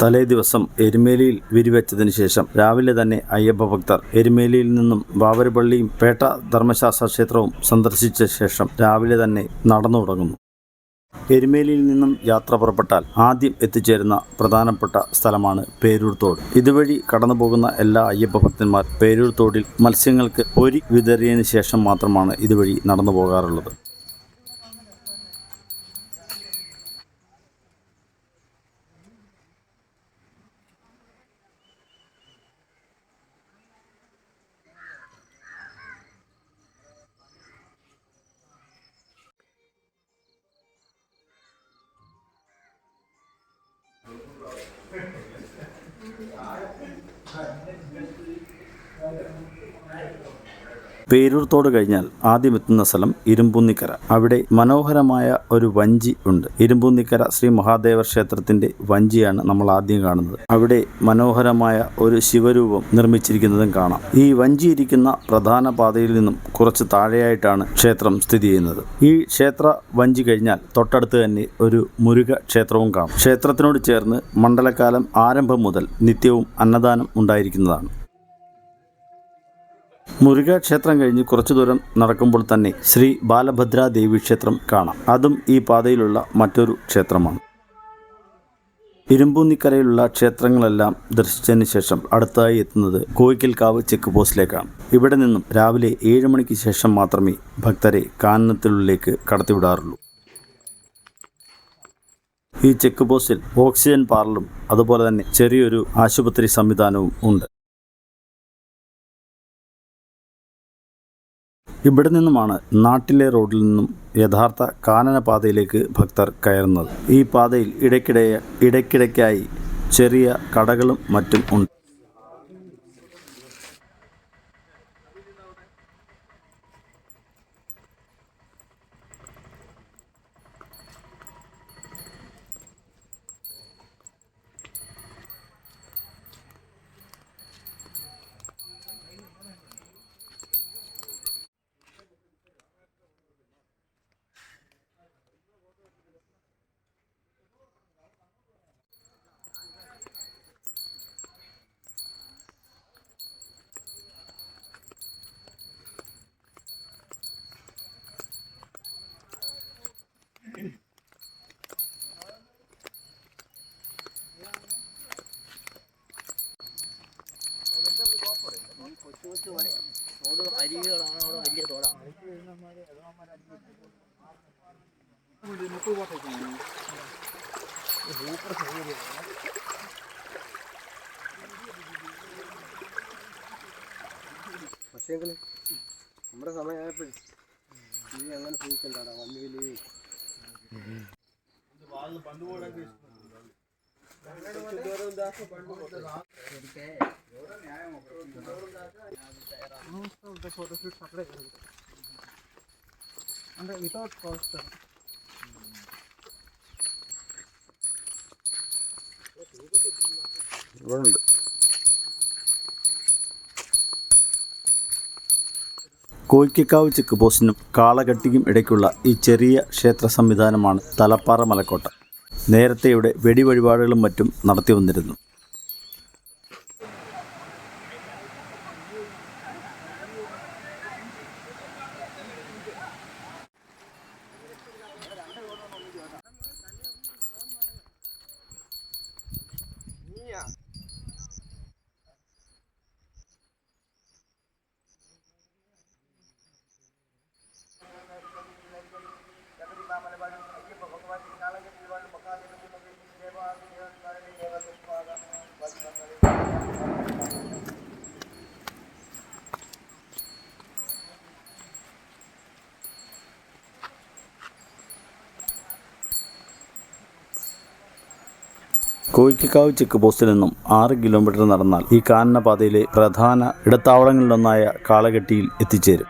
തലേ ദിവസം എരുമേലിയിൽ വിരിവെച്ചതിന് ശേഷം രാവിലെ തന്നെ അയ്യപ്പ ഭക്തർ എരുമേലിയിൽ നിന്നും വാവരപള്ളിയും പേട്ട ധർമ്മശാസ്ത്ര ക്ഷേത്രവും സന്ദർശിച്ച ശേഷം രാവിലെ തന്നെ നടന്നു തുടങ്ങുന്നു. എരുമേലിയിൽ നിന്നും യാത്ര പുറപ്പെട്ടാൽ ആദ്യം എത്തിച്ചേരുന്ന പ്രധാനപ്പെട്ട സ്ഥലമാണ് പേരൂർത്തോട് ഇതുവഴി കടന്നു പോകുന്ന എല്ലാ അയ്യപ്പ ഭക്തന്മാർ പേരൂർത്തോടിൽ മത്സ്യങ്ങൾക്ക് ഒരു വിതറിയതിനു ശേഷം മാത്രമാണ് ഇതുവഴി നടന്നു പോകാറുള്ളത് time. പേരൂർ കഴിഞ്ഞാൽ ആദ്യം എത്തുന്ന സ്ഥലം ഇരുമ്പുന്നിക്കര. അവിടെ മനോഹരമായ ഒരു വഞ്ചി ഉണ്ട്. ഇരുമ്പുന്നിക്കര ശ്രീ മഹാദേവ ക്ഷേത്രത്തിന്റെ വഞ്ചിയാണ് നമ്മൾ ആദ്യം കാണുന്നത്. അവിടെ മനോഹരമായ ഒരു ശിവരൂപം നിർമ്മിച്ചിരിക്കുന്നതും കാണാം. ഈ വഞ്ചി ഇരിക്കുന്ന പ്രധാന പാതയിൽ നിന്നും കുറച്ച് താഴെയായിട്ടാണ് ക്ഷേത്രം സ്ഥിതി ചെയ്യുന്നത്. ഈ ക്ഷേത്ര വഞ്ചി കഴിഞ്ഞാൽ തൊട്ടടുത്ത് തന്നെ ഒരു മുരുക ക്ഷേത്രവും കാണാം. ക്ഷേത്രത്തിനോട് ചേർന്ന് മണ്ഡലകാലം ആരംഭം മുതൽ നിത്യവും അന്നദാനം ഉണ്ടായിരിക്കുന്നതാണ്. മുരുക ക്ഷേത്രം കഴിഞ്ഞ് കുറച്ചു ദൂരം നടക്കുമ്പോൾ തന്നെ ശ്രീ ബാലഭദ്ര ദേവി ക്ഷേത്രം കാണാം. അതും ഈ പാതയിലുള്ള മറ്റൊരു ക്ഷേത്രമാണ്. ഇരുമ്പൂന്നിക്കരയിലുള്ള ക്ഷേത്രങ്ങളെല്ലാം ദർശിച്ചതിന് ശേഷം അടുത്തായി എത്തുന്നത് കോയിക്കൽക്കാവ് ചെക്ക് പോസ്റ്റിലേക്കാണ്. ഇവിടെ നിന്നും രാവിലെ ഏഴ് മണിക്ക് ശേഷം മാത്രമേ ഭക്തരെ കാനനത്തിലുള്ളിലേക്ക് കടത്തിവിടാറുള്ളൂ. ഈ ചെക്ക് പോസ്റ്റിൽ ഓക്സിജൻ പാർലും അതുപോലെ തന്നെ ചെറിയൊരു ആശുപത്രി സംവിധാനവും ഉണ്ട്. ഇവിടെ നിന്നുമാണ് നാട്ടിലെ റോഡിൽ നിന്നും യഥാർത്ഥ കാനനപാതയിലേക്ക് ഭക്തർ കയറുന്നത്. ഈ പാതയിൽ ഇടയ്ക്കിടെ ഇടയ്ക്കിടയ്ക്കായി ചെറിയ കടകളും മറ്റും ഉണ്ട്. പക്ഷേങ്കിൽ നമ്മുടെ സമയമായപ്പോഴേ നീ അങ്ങനെ പണ്ട് വന്നുകിൽ అంటే వితౌట్ కాస్ట్ ഇവിടെ ഉണ്ട് കോയിക്കക്കാവ് ചെക്ക് പോസ്റ്റിനും കാളകെട്ടിക്കും ഇടയ്ക്കുള്ള ഈ ചെറിയ ക്ഷേത്ര സംവിധാനമാണ് തലപ്പാറ മലക്കോട്ട നേരത്തെ ഇവിടെ വെടിവഴിപാടുകളും മറ്റും നടത്തി വന്നിരുന്നു കോയിക്കക്കാവ് ചെക്ക് പോസ്റ്റിൽ നിന്നും ആറ് കിലോമീറ്റർ നടന്നാൽ ഈ കാനന പാതയിലെ പ്രധാന ഇടത്താവളങ്ങളിലൊന്നായ കാളകെട്ടിയിൽ എത്തിച്ചേരും.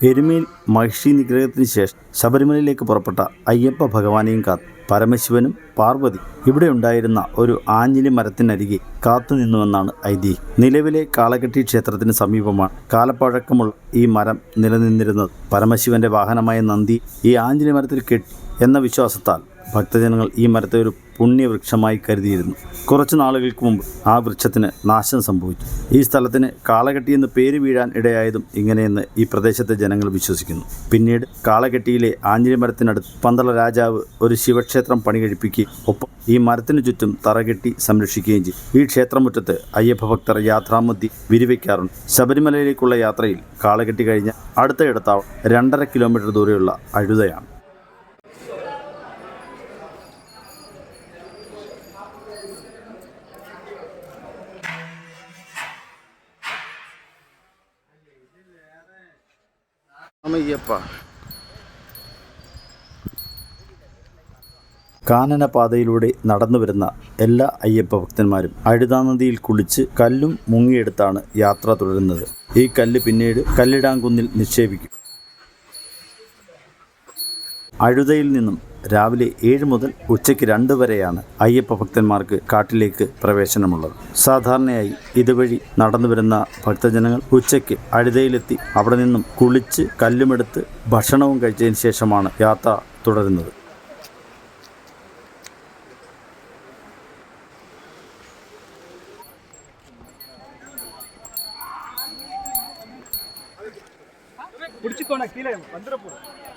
എരുമേൽ മഹിഷി നിഗ്രഹത്തിന് ശേഷം ശബരിമലയിലേക്ക് പുറപ്പെട്ട അയ്യപ്പ ഭഗവാനെയും കാത്ത് പരമശിവനും പാർവതി ഇവിടെ ഉണ്ടായിരുന്ന ഒരു ആഞ്ഞിലി മരത്തിനരികെ കാത്തുനിന്നുവെന്നാണ് ഐതിഹ്യം. നിലവിലെ കാളകെട്ടി ക്ഷേത്രത്തിന് സമീപമാണ് കാലപ്പഴക്കമുള്ള ഈ മരം നിലനിന്നിരുന്നത്. പരമശിവന്റെ വാഹനമായ നന്ദി ഈ ആഞ്ഞിലി മരത്തിൽ കെട്ടി എന്ന വിശ്വാസത്താൽ ഭക്തജനങ്ങൾ ഈ മരത്തെ ഒരു പുണ്യവൃക്ഷമായി കരുതിയിരുന്നു. കുറച്ചു നാളുകൾക്ക് മുമ്പ് ആ വൃക്ഷത്തിന് നാശം സംഭവിച്ചു. ഈ സ്ഥലത്തിന് കാളകെട്ടി എന്ന് പേര് വീഴാൻ ഇടയായതും ഇങ്ങനെയെന്ന് ഈ പ്രദേശത്തെ ജനങ്ങൾ വിശ്വസിക്കുന്നു. പിന്നീട് കാളകെട്ടിയിലെ ആഞ്ഞിലി മരത്തിനടുത്ത് പന്തള രാജാവ് ഒരു ശിവക്ഷേത്രം പണി കഴിപ്പിക്കുകയും ഒപ്പം ഈ മരത്തിനു ചുറ്റും തറകെട്ടി സംരക്ഷിക്കുകയും ചെയ്തു. ഈ ക്ഷേത്രമുറ്റത്ത് അയ്യപ്പഭക്തർ യാത്രാമുദ്ധി വിരിവയ്ക്കാറുണ്ട് ശബരിമലയിലേക്കുള്ള യാത്രയിൽ കാളകെട്ടി കഴിഞ്ഞ അടുത്ത ഇടത്താവളം രണ്ടര കിലോമീറ്റർ ദൂരെയുള്ള അഴുതയാണ്. അമ്മയ്യപ്പ. കാനനപാതയിലൂടെ നടന്നു വരുന്ന എല്ലാ അയ്യപ്പ ഭക്തന്മാരും അഴുതാ നദിയിൽ കുളിച്ച് കല്ലും മുങ്ങിയെടുത്താണ് യാത്ര തുടരുന്നത്. ഈ കല്ല് പിന്നീട് കല്ലിടാങ്കുന്നിൽ നിക്ഷേപിക്കും. അഴുതയിൽ നിന്നും രാവിലെ ഏഴ് മുതൽ ഉച്ചയ്ക്ക് രണ്ട് വരെയാണ് അയ്യപ്പ ഭക്തന്മാർക്ക് കാട്ടിലേക്ക് പ്രവേശനമുള്ളത് സാധാരണയായി ഇതുവഴി നടന്നു വരുന്ന ഭക്തജനങ്ങൾ ഉച്ചയ്ക്ക് അഴുതയിലെത്തി അവിടെ നിന്നും കുളിച്ച് കല്ലുമെടുത്ത് ഭക്ഷണവും കഴിച്ചതിന് ശേഷമാണ് യാത്ര തുടരുന്നത് பிடிச்சிக்கோண்ணா கீழே வந்துட போகிறோம்